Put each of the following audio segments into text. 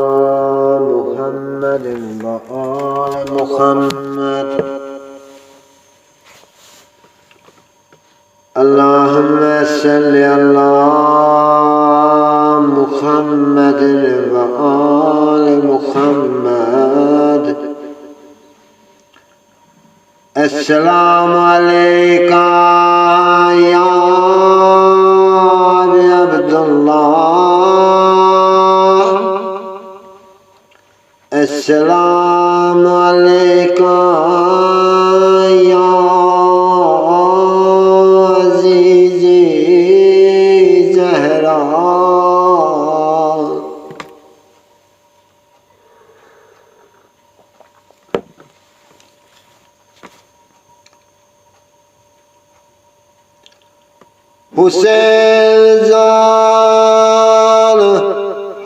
محمد وآل محمد. اللهم صل على محمد وآل محمد. السلام عليك السلام عليك يا عزيزي زهراء حسین جان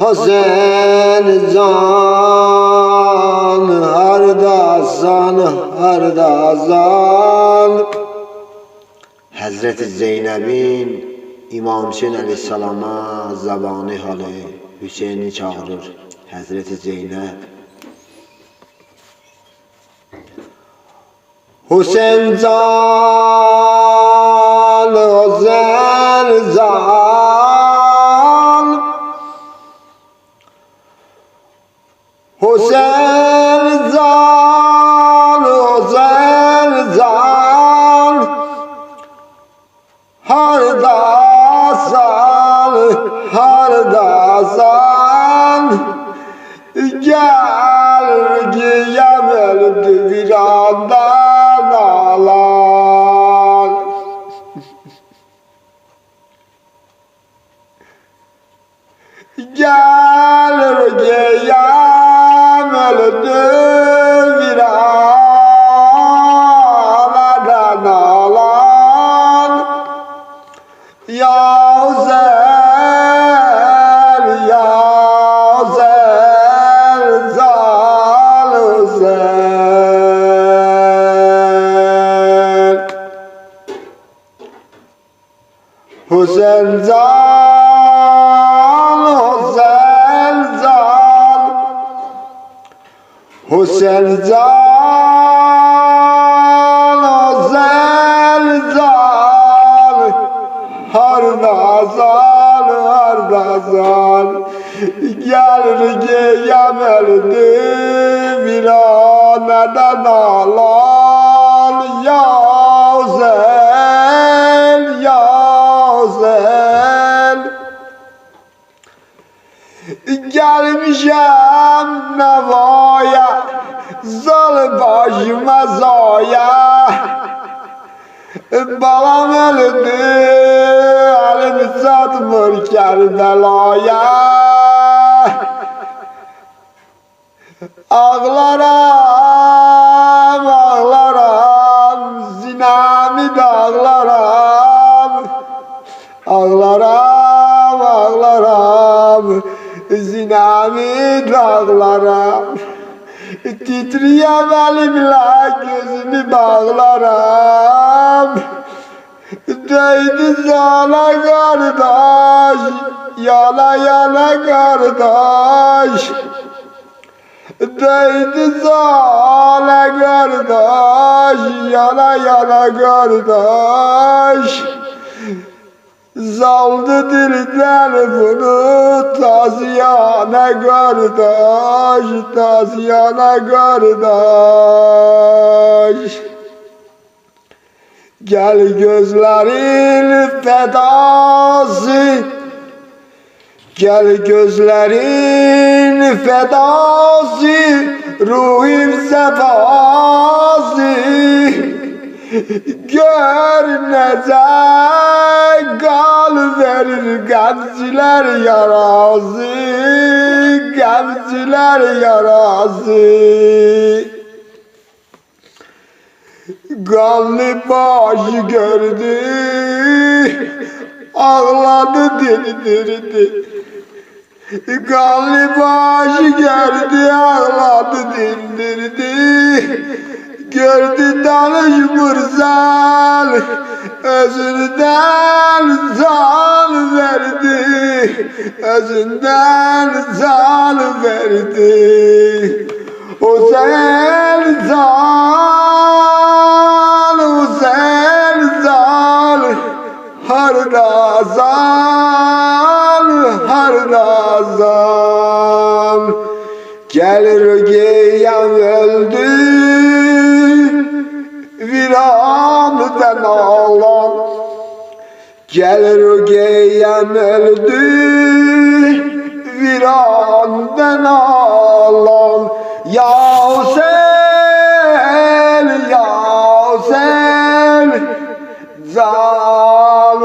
حسین جان هر azan harda azan Hazreti Zeynep'in İmam Hüseyin Aleyhisselam'a zabanı halı Hüseyin'i çağırır. Hazreti Zeynep Hüseyin can özel can Hüseyin giyemel virandan alan Gel giyemel virandan alan Ya zel, Hüseyin zal, Hüseyin zal. Hüseyin zal, Hüseyin zal. Har nazal, har nazal Gelir giyemeldi Viraneden alan Ya ya zel Gelmişem nevaya Zal başıma zaya Balam öldü Elimi satmır Kerbela'ya Ağlaram, Ağlaram Zinami dağlaram Titriyen elimle gözümü bağlaram Değdi sana kardeş Yana yana kardeş. Değdi sana kardeş Yana yana kardeş Zaldı dilden bunu taziyana kardeş Taziyana kardeş. Gel gözlerin fedası Gel gözlerin fedası Ruhim sefası Gör nece gal verir Gemciler yarası Gemciler yarası Kanlı başı gördü Ağladı dindirdi Kanlı başı gördü Ağladı dindirdi Gördü danış mursal Özünden zal verdi. Özünden zal verdi. Zel zal zel zal. Har nazal Har nazal Gelir giyen öldü Virandan ağlam. Gelir giyen öldü Virandan ağlam. Ya sen, ya sen Zal